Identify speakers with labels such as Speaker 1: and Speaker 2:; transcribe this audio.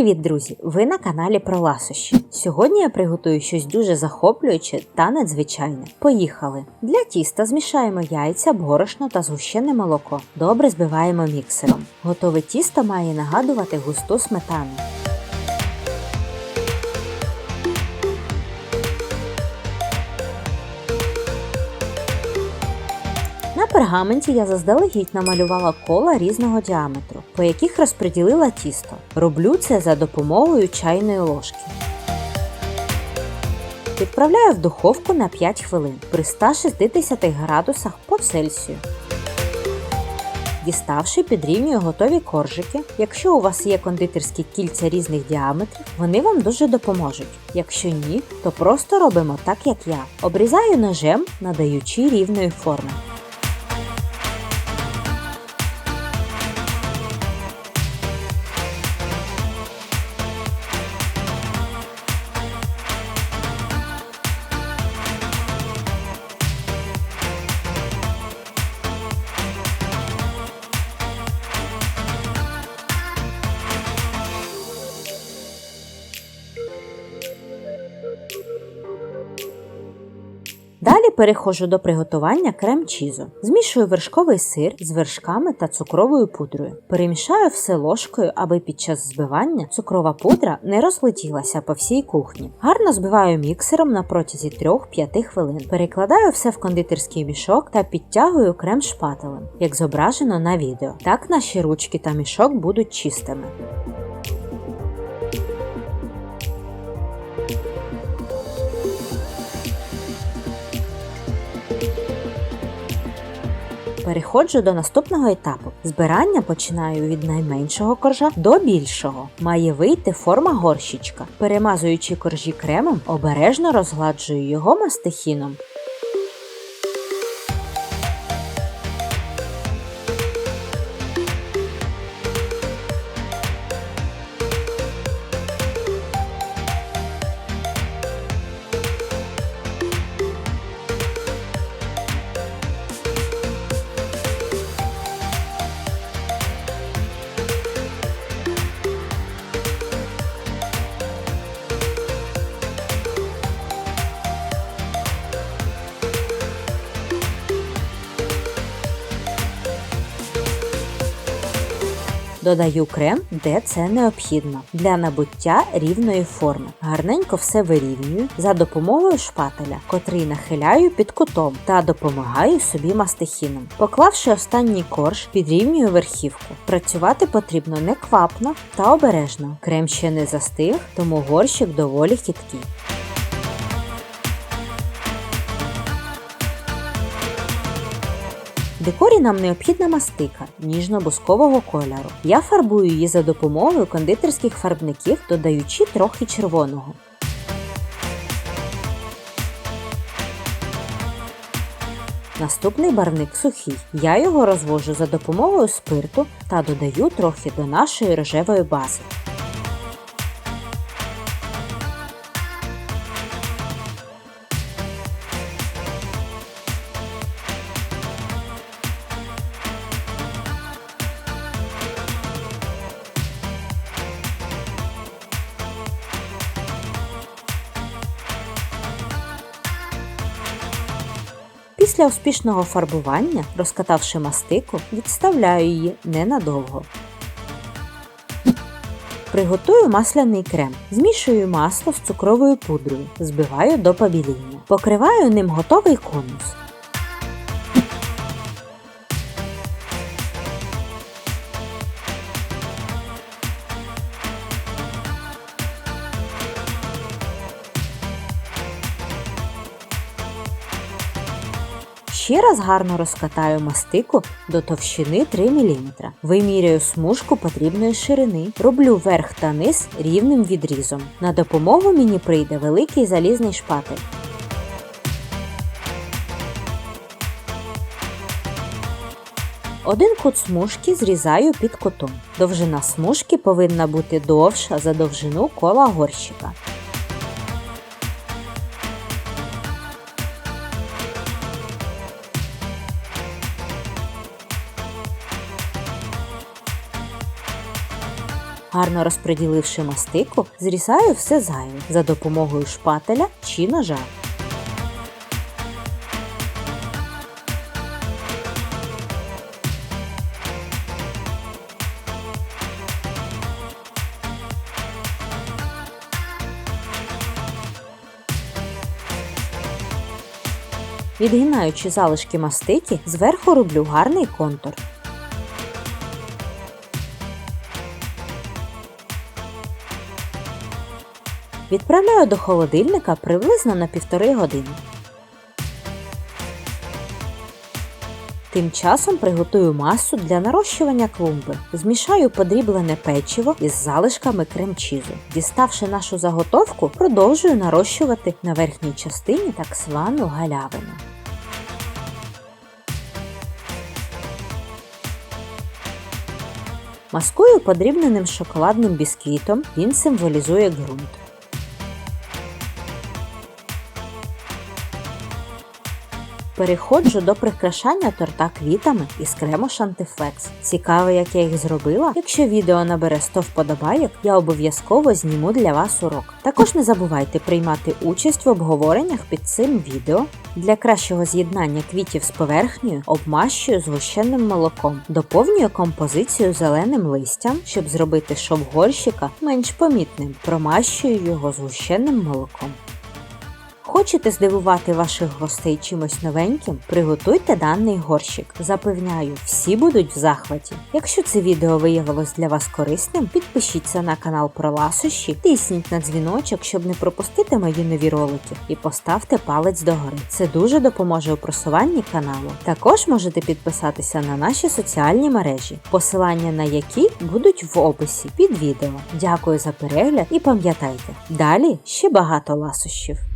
Speaker 1: привіт, друзі! Ви на каналі про ласощі. Сьогодні я приготую щось дуже захоплююче та надзвичайне. Поїхали! Для тіста змішаємо яйця, борошно та згущене молоко. Добре збиваємо міксером. Готове тісто має нагадувати густу сметану. Пергаменті я заздалегідь намалювала кола різного діаметру, по яких розподілила тісто. Роблю це за допомогою чайної ложки. Відправляю в духовку на 5 хвилин при 160 градусах по Цельсію. Діставши, підрівнюю готові коржики. Якщо у вас є кондитерські кільця різних діаметрів, вони вам дуже допоможуть. Якщо ні, то просто робимо так, як я. Обрізаю ножем, надаючи рівної форми. Переходжу до приготування крем-чізу. Змішую вершковий сир з вершками та цукровою пудрою. Перемішаю все ложкою, аби під час збивання цукрова пудра не розлетілася по всій кухні. Гарно збиваю міксером на протязі 3-5 хвилин. Перекладаю все в кондитерський мішок та підтягую крем шпателем, як зображено на відео. Так наші ручки та мішок будуть чистими. Переходжу до наступного етапу. Збирання починаю від найменшого коржа до більшого. Має вийти форма горщичка. Перемазуючи коржі кремом, обережно розгладжую його мастихіном. Додаю крем, де це необхідно, для набуття рівної форми. Гарненько все вирівнюю за допомогою шпателя, котрий нахиляю під кутом та допомагаю собі мастихіном. Поклавши останній корж, підрівнюю верхівку. Працювати потрібно неквапно та обережно. Крем ще не застиг, тому горщик доволі хиткий. Декорі нам необхідна мастика ніжно-бускового кольору. Я фарбую її за допомогою кондитерських фарбників, додаючи трохи червоного. Наступний барвник сухий. Я його розвожу за допомогою спирту та додаю трохи до нашої рожевої бази. Після успішного фарбування, розкатавши мастику, відставляю її ненадовго. Приготую масляний крем. Змішую масло з цукровою пудрою, збиваю до побіління. Покриваю ним готовий конус. Ще раз гарно розкатаю мастику до товщини 3 мм. Вимірюю смужку потрібної ширини. Роблю верх та низ рівним відрізом. На допомогу мені прийде великий залізний шпатель. Один кут смужки зрізаю під кутом. Довжина смужки повинна бути довша за довжину кола горщика. Гарно розподіливши мастику, зрізаю все зайве за допомогою шпателя чи ножа. Відгинаючи залишки мастики, зверху роблю гарний контур. Відправляю до холодильника приблизно на півтори години. Тим часом приготую масу для нарощування клумби. Змішаю подріблене печиво із залишками крем-чізу. Діставши нашу заготовку, продовжую нарощувати на верхній частині так звану галявину. Маскую подрібненим шоколадним бісквітом, він символізує ґрунт. Переходжу до прикрашання торта квітами із крему Шантифлекс. Цікаво, як я їх зробила. Якщо відео набере 100 вподобайок, я обов'язково зніму для вас урок. Також не забувайте приймати участь в обговореннях під цим відео. Для кращого з'єднання квітів з поверхнею обмащую згущеним молоком. Доповнюю композицію зеленим листям, щоб зробити шов горщика менш помітним. Промащую його згущеним молоком. Хочете здивувати ваших гостей чимось новеньким? Приготуйте даний горщик. Запевняю, всі будуть в захваті. Якщо це відео виявилось для вас корисним, підпишіться на канал про ласощі, тисніть на дзвіночок, щоб не пропустити мої нові ролики, і поставте палець догори. Це дуже допоможе у просуванні каналу. Також можете підписатися на наші соціальні мережі, посилання на які будуть в описі під відео. Дякую за перегляд і пам'ятайте, далі ще багато ласощів.